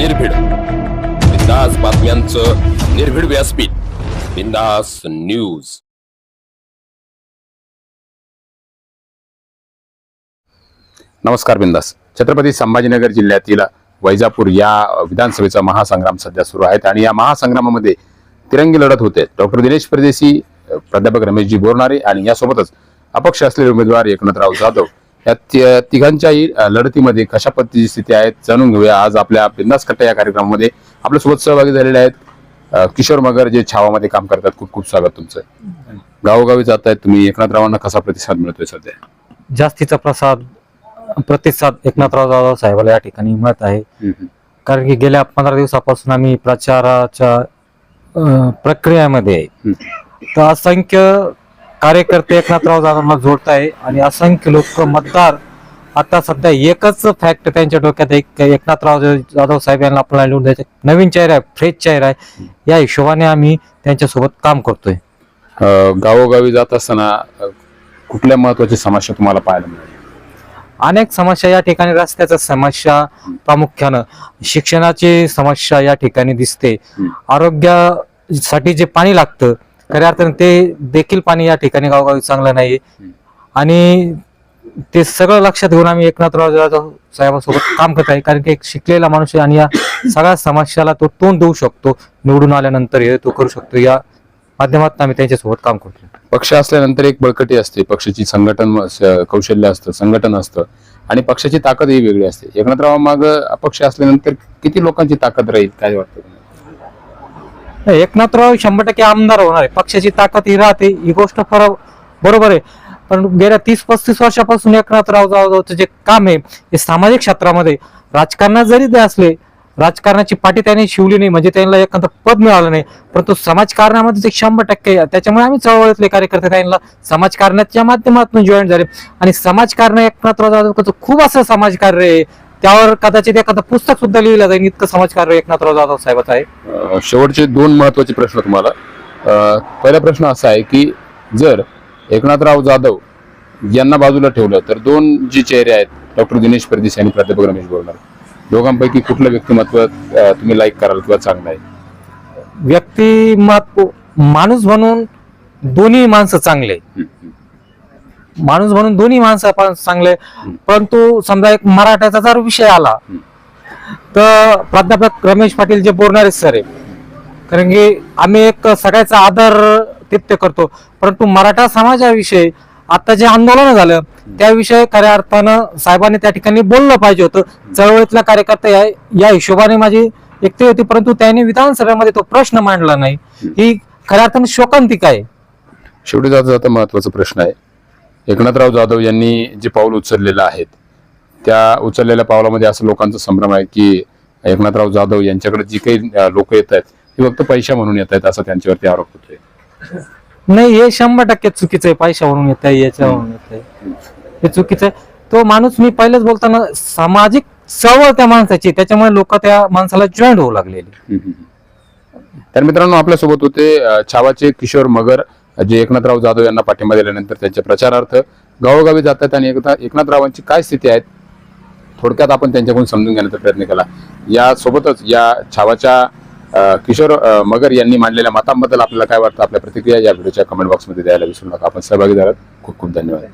निर्भीड. बिंदास बातम्यांचं निर्भीड व्यासपीठ. बिंदास न्यूज. नमस्कार बिंदास. छत्रपती संभाजीनगर जिल्ह्यातील वैजापूर या विधानसभेचा महासंग्राम सध्या सुरू आहेत आणि या महासंग्रामामध्ये तिरंगी लढत होते. डॉक्टर दिनेश परदेशी प्राध्यापक रमेशजी बोरणारे आणि यासोबतच अपक्ष असलेले उमेदवार एकनाथराव जाधव या ति- तिघांच्याही लढतीमध्ये कशा पद्धतीची स्थिती आहे जाणून घेऊया आज आपल्या बिंदास कट्टा या कार्यक्रमामध्ये. आपल्यासोबत सहभागी झालेले आहेत किशोर मगर जे छावामध्ये काम करतात. खूप खूप स्वागत तुमचं. गावोगावी जात आहेत तुम्ही. एकनाथरावांना कसा प्रतिसाद मिळतोय सध्या? जास्तीचा प्रसाद प्रतिसाद एकनाथराव जाधव साहेबाला या ठिकाणी मिळत आहे. कारण की गेल्या पंधरा दिवसापासून आम्ही प्रचाराच्या प्रक्रियेमध्ये. तर असंख्य कार्यकर्ते एकनाथराव जाधवला जोडत आहे आणि असंख्य लोक मतदार. आता सध्या एकच फॅक्ट त्यांच्या डोक्यात आहे की एकनाथराव जाधव साहेब यांना आपल्याला निवडून द्यायचे नवीन चेहरा आहे फ्रेश चेहरा आहे. या हिशोबाने आम्ही त्यांच्यासोबत काम करतोय. गावोगावी जात असताना कुठल्या महत्वाची समस्या तुम्हाला पाहायला मिळाली? अनेक समस्या या ठिकाणी रस्त्याच्या समस्या प्रामुख्यानं शिक्षणाची समस्या या ठिकाणी दिसते. आरोग्यासाठी जे पाणी लागतं खऱ्या अर्थाने ते देखील पाणी या ठिकाणी गावगावी चांगलं नाही आणि ते सगळं लक्षात घेऊन आम्ही एकनाथराव जाधव साहेबांसोबत काम करत आहे. कारण की एक शिकलेला माणूस आहे आणि या सगळ्या समस्याला तो तोंड देऊ शकतो. निवडून आल्यानंतर हे तो करू शकतो. या माध्यमातून आम्ही त्यांच्यासोबत काम करतो. पक्ष असल्यानंतर एक बळकटी असते. पक्षाची संघटन कौशल्य असतं संघटन असतं. आणि पक्षाची ताकद ही वेगळी असते. एकनाथराव माग अपक्ष असल्यानंतर किती लोकांची ताकद राहील? काय वाटतं एकनाथराव शंभर टक्के आमदार होणार आहे. पक्षाची ताकद ही राहते ही गोष्ट खरं बरोबर आहे. पण गेल्या तीस पस्तीस वर्षापासून एकनाथराव जाधवचं जे काम आहे हे सामाजिक क्षेत्रामध्ये राजकारणात जरी ते असले राजकारणाची पाठी त्यांनी शिवली नाही म्हणजे त्यांना एखादं पद मिळालं नाही परंतु समाजकारणामध्ये ते शंभर टक्के त्याच्यामुळे आम्ही चळवळीतले कार्यकर्ते त्यांना समाजकारणाच्या माध्यमातून जॉईन झाले. आणि समाजकारण एकनाथराव जाधव खूप असं समाजकार्य आहे त्यावर कदाचित एखादं पुस्तक सुद्धा लिहिलं जाईल इतकं समाजकार्य एकनाथराव जाधव साहेबाचं आहे. शेवटचे दोन महत्त्वाचे प्रश्न तुम्हाला. पहिला प्रश्न असा आहे की जर एकनाथराव जाधव यांना बाजूला ठेवलं तर दोन जी चेहरे आहेत डॉक्टर दिनेश परदेशी आणि प्राध्यापक रमेश बोरणार दोघांपैकी कुठलं व्यक्तिमत्व तुम्ही लाईक कराल किंवा चांगलं आहे? व्यक्तिमत्व माणूस म्हणून दोन्ही माणसं चांगले. माणूस म्हणून दोन्ही माणसं पण चांगले परंतु समजा एक मराठ्याचा जर विषय आला तर प्राध्यापक रमेश पाटील जे बोलणारे सर आहे कारण की आम्ही एक सगळ्याचा आदर तिप्त करतो. परंतु मराठा समाजाविषयी आता जे आंदोलन झालं त्याविषयी खऱ्या अर्थानं साहेबांनी त्या ठिकाणी बोललं पाहिजे होतं. चळवळीतला कार्यकर्ता या या हिशोबाने माझी व्यक्ती होती परंतु त्यांनी विधानसभेमध्ये तो प्रश्न मांडला नाही. ही खऱ्या अर्थानं शोकांतिका आहे. शेवटी जाता जाता महत्त्वाचा प्रश्न आहे. एकनाथराव जाधव यांनी जे पाऊल उचललेलं आहेत त्या उचललेल्या पावलामध्ये असं लोकांचा संभ्रम आहे की एकनाथराव जाधव यांच्याकडे जी काही लोक येत आहेत ते फक्त पैशा म्हणून येत आहेत असा त्यांच्यावरती आरोप होतोय. नाही हे शंभर टक्के चुकीचं आहे. पैशावरून येत आहे याच्यावरून येत आहे. हे चुकीचं आहे. तो माणूस मी पहिलेच बोलताना सामाजिक चळवळ त्या माणसाची त्याच्यामुळे लोक त्या माणसाला जॉईन होऊ लागलेली. तर मित्रांनो आपल्यासोबत होते छावाचे किशोर मगर. जे एकनाथराव जाधव यांना पाठिंबा दिल्यानंतर त्यांच्या प्रचारार्थ गावोगावी जात आहेत आणि एकदा एकनाथरावांची काय स्थिती आहे थोडक्यात आपण त्यांच्याकडून समजून घेण्याचा प्रयत्न केला. यासोबतच या छावाच्या किशोर मगर यांनी मांडलेल्या मतांबद्दल आपल्याला काय वाटतं? आपल्या प्रतिक्रिया या व्हिडिओच्या कमेंट बॉक्समध्ये द्यायला विसरू नका. आपण सहभागी झालात. खूप खूप धन्यवाद.